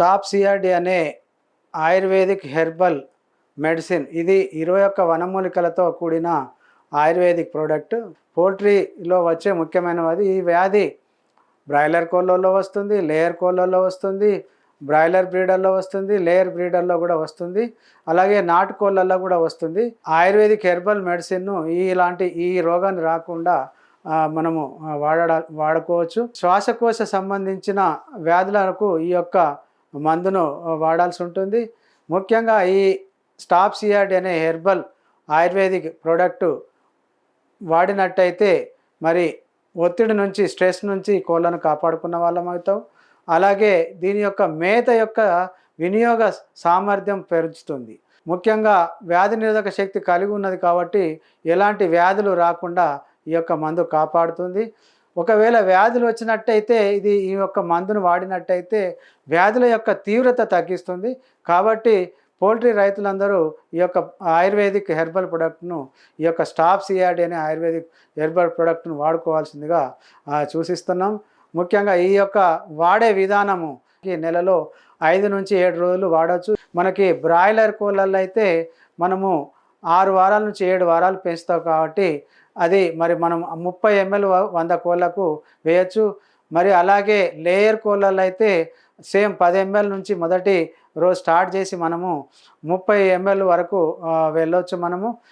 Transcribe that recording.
Top CRD అనే ayurvedic herbal medicine. ఇది ఇరవై ఒక్క వనమూలికలతో కూడిన ఆయుర్వేదిక్ ప్రోడక్ట్. పోల్ట్రీలో వచ్చే ముఖ్యమైనది ఈ వ్యాధి. బ్రాయిలర్ కోళ్ళల్లో వస్తుంది లేయర్ కోళ్ళల్లో వస్తుంది బ్రాయిలర్ బ్రీడర్లో వస్తుంది లేయర్ బ్రీడర్లో కూడా వస్తుంది. అలాగే నాటు కోళ్ళల్లో కూడా వస్తుంది. ఆయుర్వేదిక్ హెర్బల్ మెడిసిన్ను ఇలాంటి ఈ రోగాన్ని రాకుండా మనము వాడ వాడుకోవచ్చు. శ్వాసకోశ సంబంధించిన వ్యాధులకు ఈ యొక్క మందును వాడాల్సి ఉంటుంది. ముఖ్యంగా ఈ స్టాప్ సిఆర్డి అనే హెర్బల్ ఆయుర్వేదిక్ ప్రోడక్టు వాడినట్టయితే మరి ఒత్తిడి నుంచి స్ట్రెస్ నుంచి కోళ్ళను కాపాడుకున్న వాళ్ళం అవుతాం. అలాగే దీని యొక్క మేత యొక్క వినియోగ సామర్థ్యం పెరుగుతుంది. ముఖ్యంగా వ్యాధి నిరోధక శక్తి కలిగి ఉన్నది కాబట్టి ఎలాంటి వ్యాధులు రాకుండా ఈ యొక్క మందు కాపాడుతుంది. ఒకవేళ వ్యాధులు వచ్చినట్టయితే ఇది ఈ యొక్క మందును వాడినట్టయితే వ్యాధుల యొక్క తీవ్రత తగ్గిస్తుంది. కాబట్టి పోల్ట్రీ రైతులందరూ ఈ యొక్క ఆయుర్వేదిక్ హెర్బల్ ప్రొడక్ట్ను ఈ యొక్క స్టాప్ సిఆర్డి అనే ఆయుర్వేదిక్ హెర్బల్ ప్రొడక్ట్ను వాడుకోవాల్సిందిగా సూచిస్తున్నాం. ముఖ్యంగా ఈ యొక్క వాడే విధానము ఈ నెలలో ఐదు నుంచి ఏడు రోజులు వాడవచ్చు మనకి బ్రాయిలర్ కోళ్ళల్లో అయితే మనము ఆరు వారాల నుంచి ఏడు వారాలు పెంచుతాం కాబట్టి అది మరి మనం ముప్పై ఎంఎల్ వంద కోళ్ళకు వేయచ్చు. మరి అలాగే లేయర్ కోళ్ళలో అయితే సేమ్ పది ఎంఎల్ నుంచి మొదటి రోజు స్టార్ట్ చేసి మనము ముప్పై ఎంఎల్ వరకు వెళ్ళొచ్చు మనము.